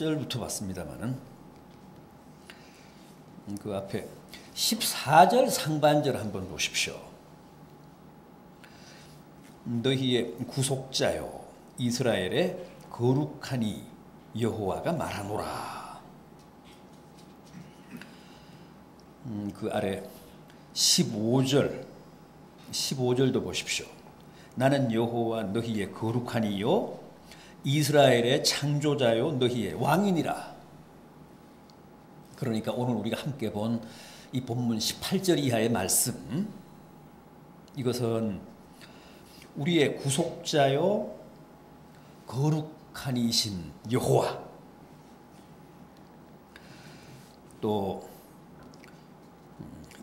10절부터 봤습니다만은 그 앞에 14절 상반절 한번 보십시오. 너희의 구속자요 이스라엘의 거룩하니 여호와가 말하노라. 음, 그 아래 15절 15절도 보십시오. 나는 여호와 너희의 거룩하니요 이스라엘의 창조자요 너희의 왕이니라. 그러니까 오늘 우리가 함께 본 이 본문 18절 이하의 말씀. 이것은 우리의 구속자요 거룩하니신 여호와. 또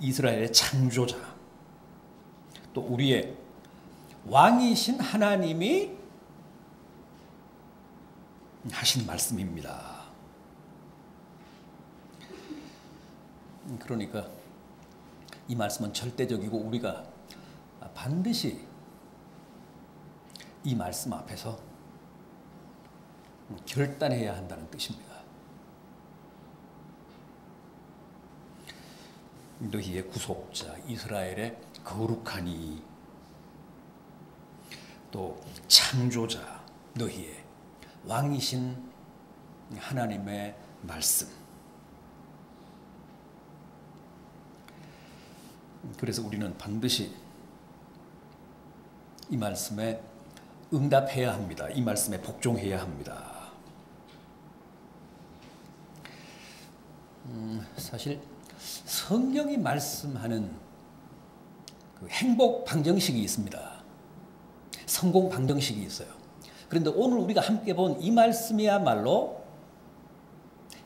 이스라엘의 창조자. 또 우리의 왕이신 하나님이 하신 말씀입니다. 그러니까 이 말씀은 절대적이고 우리가 반드시 이 말씀 앞에서 결단해야 한다는 뜻입니다. 너희의 구속자 이스라엘의 거룩하니 또 창조자 너희의 왕이신 하나님의 말씀 그래서 우리는 반드시 이 말씀에 응답해야 합니다. 이 말씀에 복종해야 합니다. 음, 사실 성경이 말씀하는 그 행복 방정식이 있습니다. 성공 방정식이 있어요. 그런데 오늘 우리가 함께 본 이 말씀이야말로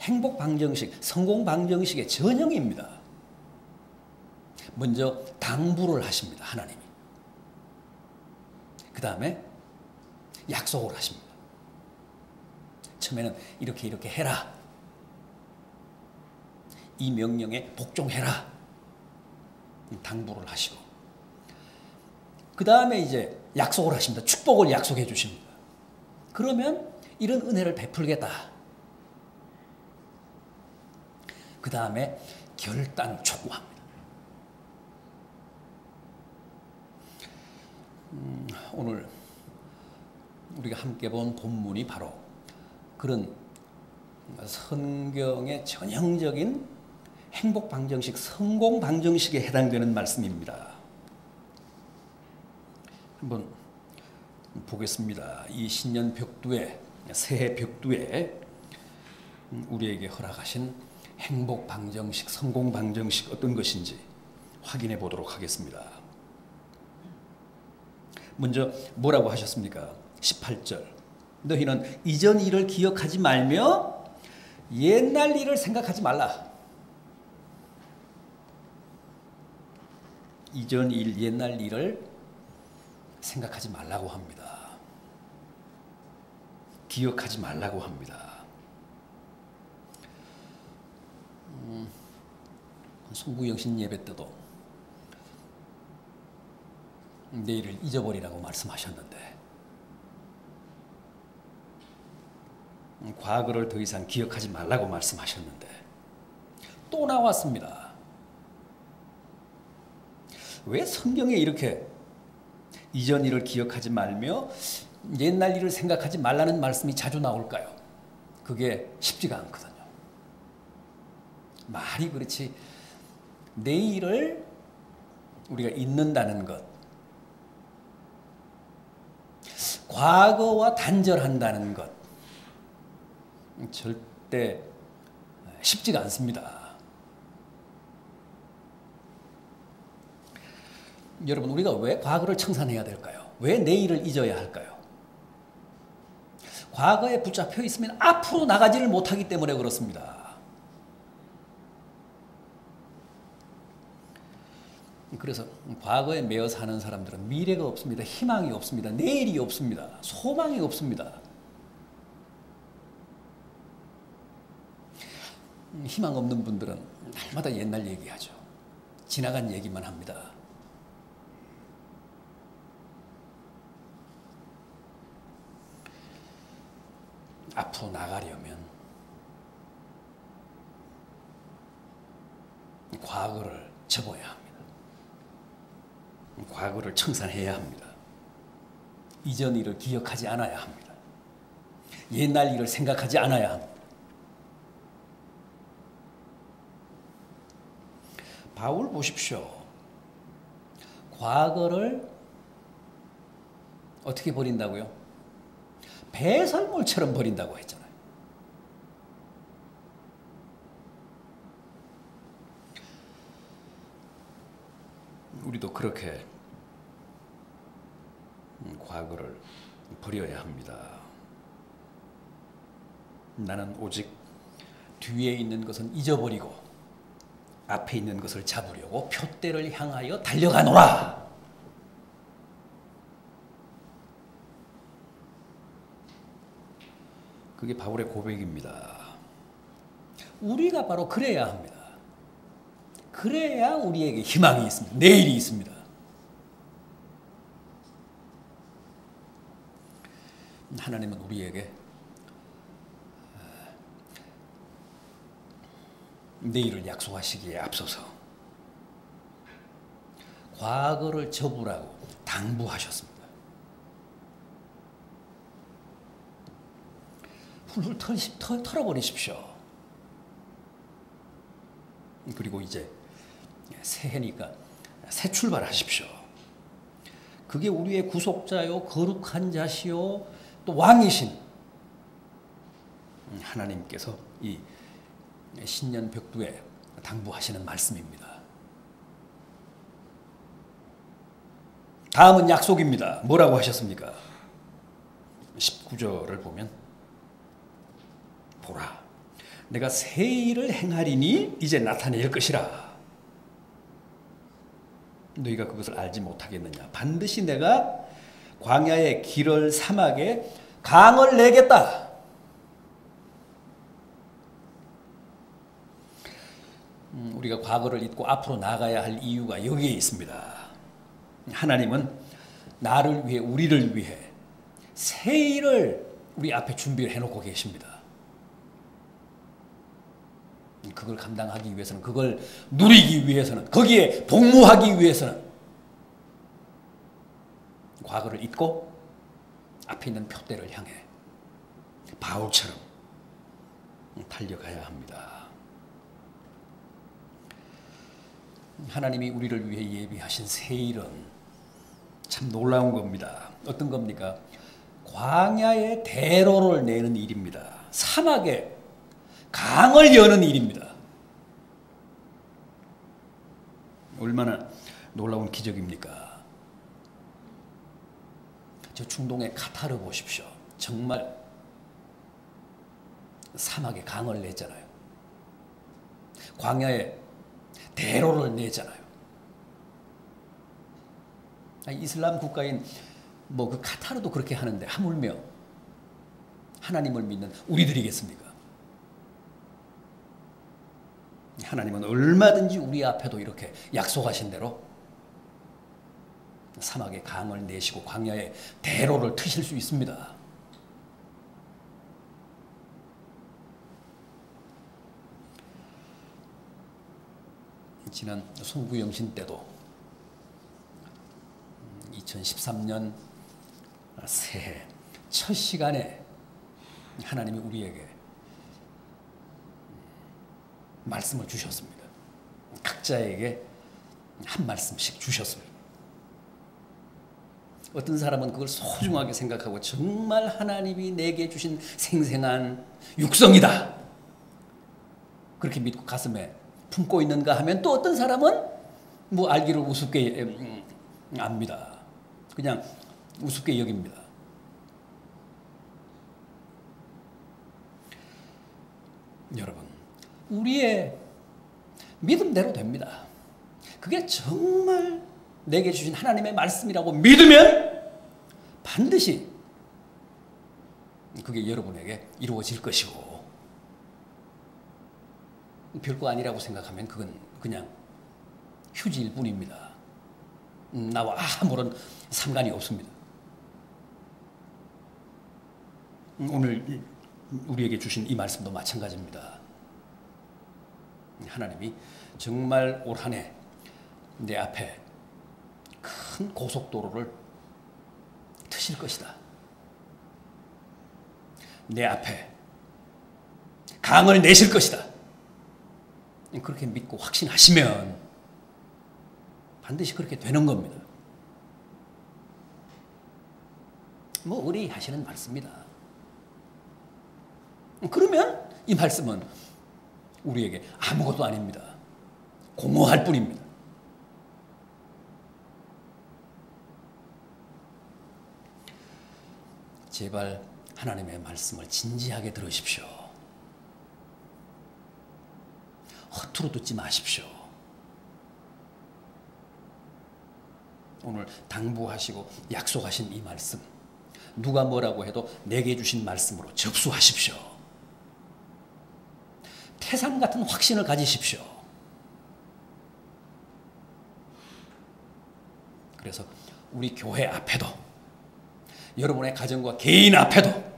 행복 방정식, 성공 방정식의 전형입니다. 먼저 당부를 하십니다. 하나님이. 그 다음에 약속을 하십니다. 처음에는 이렇게 이렇게 해라. 이 명령에 복종해라. 당부를 하시고. 그 다음에 이제 약속을 하십니다. 축복을 약속해 주십니다. 그러면 이런 은혜를 베풀겠다. 그 다음에 결단을 촉구합니다. 음, 오늘 우리가 함께 본 본문이 바로 그런 성경의 전형적인 행복 방정식, 성공 방정식에 해당되는 말씀입니다. 한번 보겠습니다. 이 신년 벽두에 새해 벽두에 우리에게 허락하신 행복 방정식, 성공 방정식 어떤 것인지 확인해 보도록 하겠습니다. 먼저 뭐라고 하셨습니까? 18절. 너희는 이전 일을 기억하지 말며 옛날 일을 생각하지 말라. 이전 일, 옛날 일을 생각하지 말라고 합니다. 기억하지 말라고 합니다. 음, 송구영신 예배 때도 내일을 잊어버리라고 말씀하셨는데 과거를 더 이상 기억하지 말라고 말씀하셨는데 또 나왔습니다. 왜 성경에 이렇게 이전 일을 기억하지 말며 옛날 일을 생각하지 말라는 말씀이 자주 나올까요? 그게 쉽지가 않거든요. 말이 그렇지 내일을 우리가 잊는다는 것, 과거와 단절한다는 것 절대 쉽지가 않습니다. 여러분 우리가 왜 과거를 청산해야 될까요? 왜 내일을 잊어야 할까요? 과거에 붙잡혀 있으면 앞으로 나가지를 못하기 때문에 그렇습니다. 그래서 과거에 매여 사는 사람들은 미래가 없습니다. 희망이 없습니다. 내일이 없습니다. 소망이 없습니다. 희망 없는 분들은 날마다 옛날 얘기하죠. 지나간 얘기만 합니다. 앞으로 나가려면 과거를 접어야 합니다. 과거를 청산해야 합니다. 이전 일을 기억하지 않아야 합니다. 옛날 일을 생각하지 않아야 합니다. 바울 보십시오. 과거를 어떻게 버린다고요? 배설물처럼 버린다고 했잖아요. 우리도 그렇게 과거를 버려야 합니다. 나는 오직 뒤에 있는 것은 잊어버리고 앞에 있는 것을 잡으려고 표대를 향하여 달려가노라. 그게 바울의 고백입니다. 우리가 바로 그래야 합니다. 그래야 우리에게 희망이 있습니다. 내일이 있습니다. 하나님은 우리에게 내일을 약속하시기에 앞서서 과거를 접으라고 당부하셨습니다. 훌훌 털, 털어버리십시오. 그리고 이제 새해니까 새 출발하십시오. 그게 우리의 구속자요, 거룩한 자시요, 또 왕이신 하나님께서 이 신년 벽두에 당부하시는 말씀입니다. 다음은 약속입니다. 뭐라고 하셨습니까? 19절을 보면 보라 내가 새 일을 행하리니 이제 나타낼 것이라 너희가 그것을 알지 못하겠느냐 반드시 내가 광야의 길을 사막에 강을 내겠다 음, 우리가 과거를 잊고 앞으로 나가야 할 이유가 여기에 있습니다. 하나님은 나를 위해 우리를 위해 새 일을 우리 앞에 준비를 해놓고 계십니다. 그걸 감당하기 위해서는 그걸 누리기 위해서는 거기에 복무하기 위해서는 과거를 잊고 앞에 있는 표대를 향해 바울처럼 달려가야 합니다. 하나님이 우리를 위해 예비하신 새 일은 참 놀라운 겁니다. 어떤 겁니까? 광야의 대로를 내는 일입니다. 사막에 강을 여는 일입니다. 얼마나 놀라운 기적입니까? 저 중동의 카타르 보십시오. 정말 사막에 강을 냈잖아요. 광야에 대로를 내잖아요. 이슬람 국가인 뭐 그 카타르도 그렇게 하는데 하물며 하나님을 믿는 우리들이겠습니까? 하나님은 얼마든지 우리 앞에도 이렇게 약속하신 대로 사막에 강을 내시고 광야에 대로를 트실 수 있습니다. 지난 송구영신 때도 2013년 새해 첫 시간에 하나님이 우리에게 말씀을 주셨습니다. 각자에게 한 말씀씩 주셨습니다. 어떤 사람은 그걸 소중하게 생각하고 정말 하나님이 내게 주신 생생한 육성이다. 그렇게 믿고 가슴에 품고 있는가 하면 또 어떤 사람은 뭐 알기를 우습게 음, 압니다. 그냥 우습게 여깁니다. 여러분, 우리의 믿음대로 됩니다. 그게 정말 내게 주신 하나님의 말씀이라고 믿으면 반드시 그게 여러분에게 이루어질 것이고 별거 아니라고 생각하면 그건 그냥 휴지일 뿐입니다. 음, 나와 아무런 상관이 없습니다. 음, 오늘 우리에게 주신 이 말씀도 마찬가지입니다. 하나님이 정말 올 한 해 내 앞에 큰 고속도로를 트실 것이다. 내 앞에 강을 내실 것이다. 그렇게 믿고 확신하시면 반드시 그렇게 되는 겁니다. 뭐 의뢰하시는 말씀입니다. 그러면 이 말씀은 우리에게 아무것도 아닙니다. 공허할 뿐입니다. 제발 하나님의 말씀을 진지하게 들으십시오. 허투루 듣지 마십시오. 오늘 당부하시고 약속하신 이 말씀, 누가 뭐라고 해도 내게 주신 말씀으로 접수하십시오. 태산 같은 확신을 가지십시오. 그래서 우리 교회 앞에도 여러분의 가정과 개인 앞에도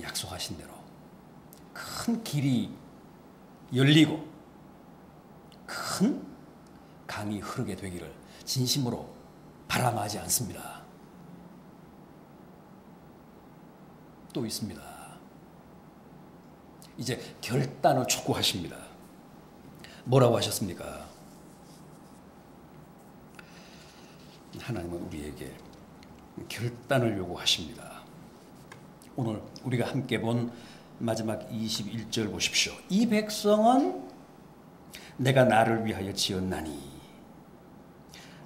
약속하신 대로 큰 길이 열리고 큰 강이 흐르게 되기를 진심으로 바람하지 않습니다. 또 있습니다. 이제 결단을 촉구하십니다. 뭐라고 하셨습니까? 하나님은 우리에게 결단을 요구하십니다. 오늘 우리가 함께 본 마지막 21절 보십시오. 이 백성은 내가 나를 위하여 지었나니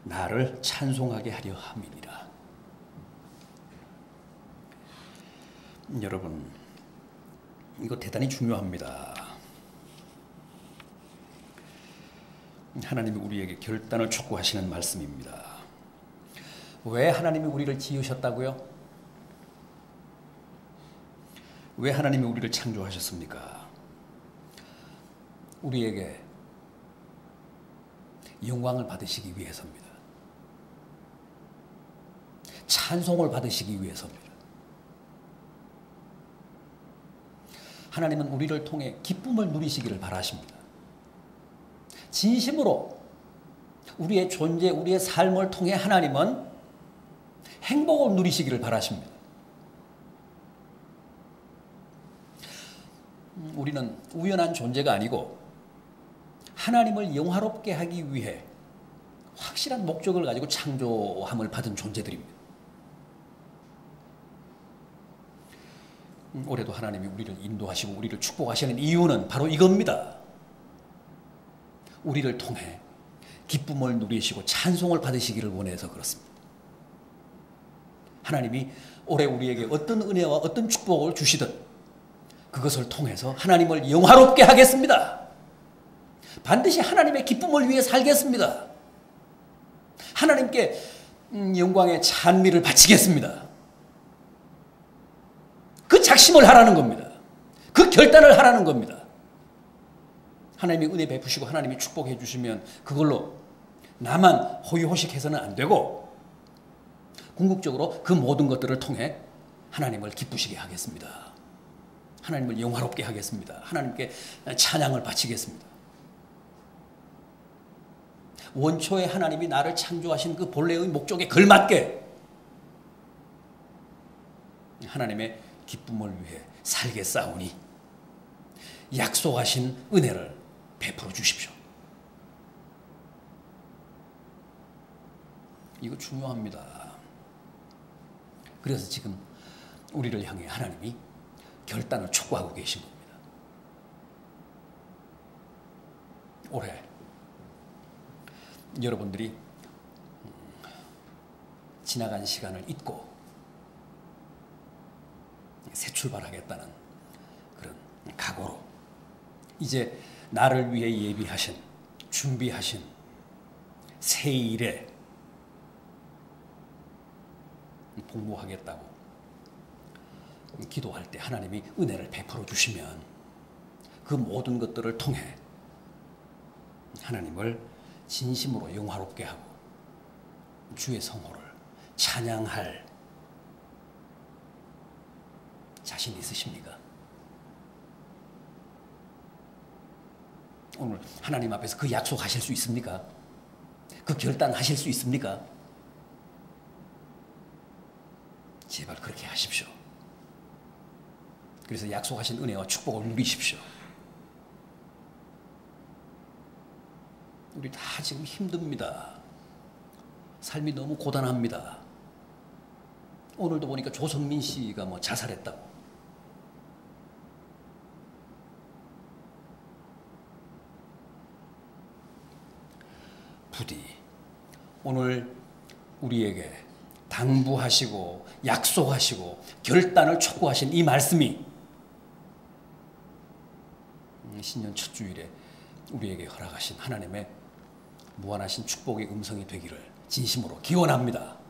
나를 찬송하게 하려 함이니라. 여러분, 이거 대단히 중요합니다. 하나님이 우리에게 결단을 촉구하시는 말씀입니다. 왜 하나님이 우리를 지으셨다고요? 왜 하나님이 우리를 창조하셨습니까? 우리에게 영광을 받으시기 위해서입니다. 찬송을 받으시기 위해서입니다. 하나님은 우리를 통해 기쁨을 누리시기를 바라십니다. 진심으로 우리의 존재, 우리의 삶을 통해 하나님은 행복을 누리시기를 바라십니다. 우리는 우연한 존재가 아니고 하나님을 영화롭게 하기 위해 확실한 목적을 가지고 창조함을 받은 존재들입니다. 올해도 하나님이 우리를 인도하시고 우리를 축복하시는 이유는 바로 이겁니다. 우리를 통해 기쁨을 누리시고 찬송을 받으시기를 원해서 그렇습니다. 하나님이 올해 우리에게 어떤 은혜와 어떤 축복을 주시든 그것을 통해서 하나님을 영화롭게 하겠습니다. 반드시 하나님의 기쁨을 위해 살겠습니다. 하나님께 음, 영광의 찬미를 바치겠습니다. 그 작심을 하라는 겁니다. 그 결단을 하라는 겁니다. 하나님이 은혜 베푸시고 하나님이 축복해 주시면 그걸로 나만 호의호식해서는 안 되고 궁극적으로 그 모든 것들을 통해 하나님을 기쁘시게 하겠습니다. 하나님을 영화롭게 하겠습니다. 하나님께 찬양을 바치겠습니다. 원초에 하나님이 나를 창조하신 그 본래의 목적에 걸맞게 하나님의 기쁨을 위해 살겠사오니 약속하신 은혜를 베풀어 주십시오. 이거 중요합니다. 그래서 지금 우리를 향해 하나님이 결단을 촉구하고 계신 겁니다. 올해 여러분들이 지나간 시간을 잊고 새 출발하겠다는 그런 각오로 이제 나를 위해 예비하신 준비하신 새 일에 복무하겠다고 기도할 때 하나님이 은혜를 베풀어 주시면 그 모든 것들을 통해 하나님을 진심으로 영화롭게 하고 주의 성호를 찬양할 자신 있으십니까? 오늘 하나님 앞에서 그 약속하실 수 있습니까? 그 결단하실 수 있습니까? 제발 그렇게 하십시오. 그래서 약속하신 은혜와 축복을 누리십시오. 우리 다 지금 힘듭니다. 삶이 너무 고단합니다. 오늘도 보니까 조성민 씨가 뭐 자살했다고. 부디 오늘 우리에게 당부하시고 약속하시고 결단을 촉구하신 이 말씀이 음, 신년 첫 주일에 우리에게 허락하신 하나님의 무한하신 축복의 음성이 되기를 진심으로 기원합니다.